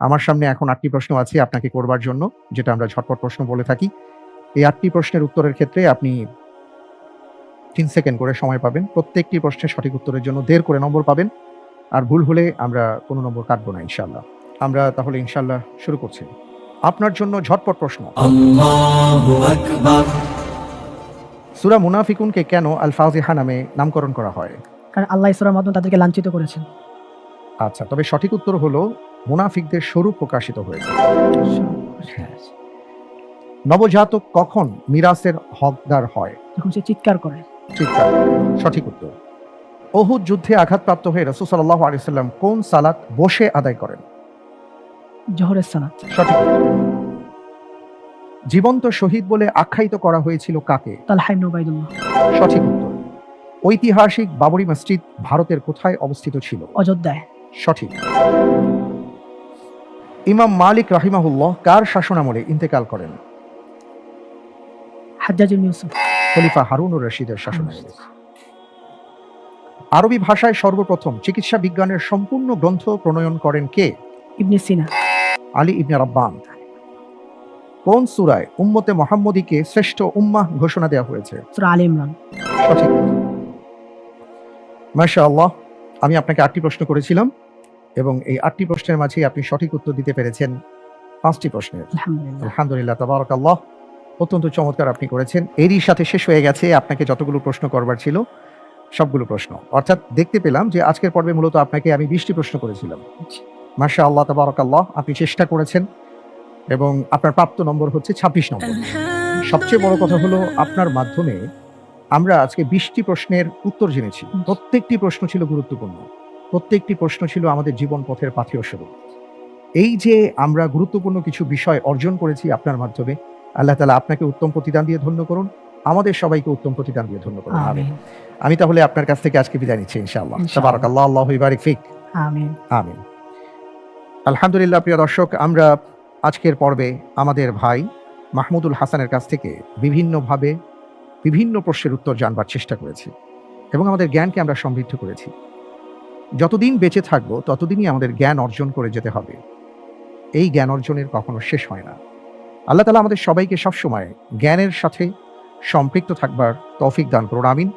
আমার সামনে এখন আটটি প্রশ্ন আছে আপনাকে করবার জন্য যেটা আমরা ঝটপট প্রশ্ন বলে থাকি। এই আটটি প্রশ্নের উত্তরের ক্ষেত্রে আপনি তিন সেকেন্ড করে সময় পাবেন। প্রত্যেকটি প্রশ্নের সঠিক উত্তরের জন্য দেড় করে নম্বর পাবেন। আর ভুল হলে আমরা কোনো নম্বর কাটবো না ইনশাল্লাহ আমরা তাহলে ইনশাল্লাহ শুরু করছি। আপনার জন্য ঝটপট প্রশ্ন। সুরা মুনাফিকুনকে কেন আল ফাজিহা নামে নামকরণ করা হয়? কারণ আল্লাহ ইসরা মাধ্যমে তাদেরকে লাঞ্ছিত করেছেন। আচ্ছা তবে সঠিক উত্তর হলো মুনাফিকদের স্বরূপ প্রকাশিত হয়েছে। নবজাতক কখন মিরাসের হকদার হয়? যখন সে চিৎকার করে। চিৎকার। সঠিক উত্তর। অহুদ যুদ্ধে আঘাতপ্রাপ্ত হয়ে রসুল সাল্লাহ আলিয়াল্লাম কোন সালাত বসে আদায় করেন? জহরের সালাত। সঠিক জীবন্ত শহীদ বলে আখ্যায়িত করা হয়েছিল কাকে? সঠিক উত্তর। ঐতিহাসিক বাবরি মসজিদ ভারতের কোথায় অবস্থিত ছিল? অযোধ্যায়। সঠিক। ইমাম মালিক রাহিমাহুল্লাহ কার শাসনামলে ইন্তেকাল করেন? খলিফা হারুনুর রশিদের শাসনামলে আরবি ভাষায় সর্বপ্রথম চিকিৎসা বিজ্ঞানের সম্পূর্ণ গ্রন্থ প্রণয়ন করেন কে? ইবনে সিনা। আলী ইবনে রাব্বান। কোন সূরায় উম্মতে মোহাম্মদীকে শ্রেষ্ঠ উম্মাহ ঘোষণা দেওয়া হয়েছে? সূরা আলী ইমরান। সঠিক মাশাআল্লাহ আমি আপনাকে আটটি প্রশ্ন করেছিলাম। এবং এই আটটি প্রশ্নের মাঝে আপনি সঠিক উত্তর দিতে পেরেছেন পাঁচটি প্রশ্নের। আলহামদুলিল্লাহ। আলহামদুলিল্লাহ তাবারাকাল্লাহ। অত্যন্ত চমৎকার আপনি করেছেন। এরই সাথে শেষ হয়ে গেছে আপনাকে যতগুলো প্রশ্ন করবার ছিল সবগুলো প্রশ্ন। অর্থাৎ দেখতে পেলাম যে আজকের পর্বে মূলত আপনাকে আমি বিশটি প্রশ্ন করেছিলাম। মাশা আল্লাহ তাবারাকাল্লাহ আপনি চেষ্টা করেছেন এবং আপনার প্রাপ্ত নম্বর হচ্ছে ছাব্বিশ নম্বর। সবচেয়ে বড় কথা হলো আপনার মাধ্যমে আমরা আজকে বিশটি প্রশ্নের উত্তর জেনেছি। প্রত্যেকটি প্রশ্ন ছিল গুরুত্বপূর্ণ। প্রত্যেকটি প্রশ্ন ছিল আমাদের জীবন পথের পাথেয় স্বরূপ। এই যে আমরা গুরুত্বপূর্ণ কিছু বিষয় অর্জন করেছি আপনার মাধ্যমে আল্লাহ তালা আপনাকে উত্তম প্রতিদান দিয়ে ধন্য করুন আমাদের সবাইকে উত্তম প্রতিদান দিয়ে ধন্য করুন। আমিন। আমি তাহলে আপনার কাছ থেকে আজকে বিদায় নিচ্ছি ইনশাআল্লাহ। ইনশাআল্লাহ। তাবারাকাল্লাহ আল্লাহু ইবারিক ফিক। আমিন। আমিন। আলহামদুলিল্লাহ প্রিয় দর্শক আমরা আজকের পর্বে আমাদের ভাই মাহমুদুল হাসানের কাছ থেকে বিভিন্নভাবে বিভিন্ন প্রশ্নের উত্তর জানবার চেষ্টা করেছি এবং আমাদের জ্ঞানকে আমরা সমৃদ্ধ করেছি। যতদিন বেঁচে থাকব, ততদিনই আমাদের জ্ঞান অর্জন করে যেতে হবে। এই জ্ঞান অর্জনের কখনো শেষ হয় না। আল্লাহ তালা আমাদের সবাইকে সবসময় জ্ঞানের সাথে সম্পৃক্ত থাকবার তৌফিক দান করুন, আমিন।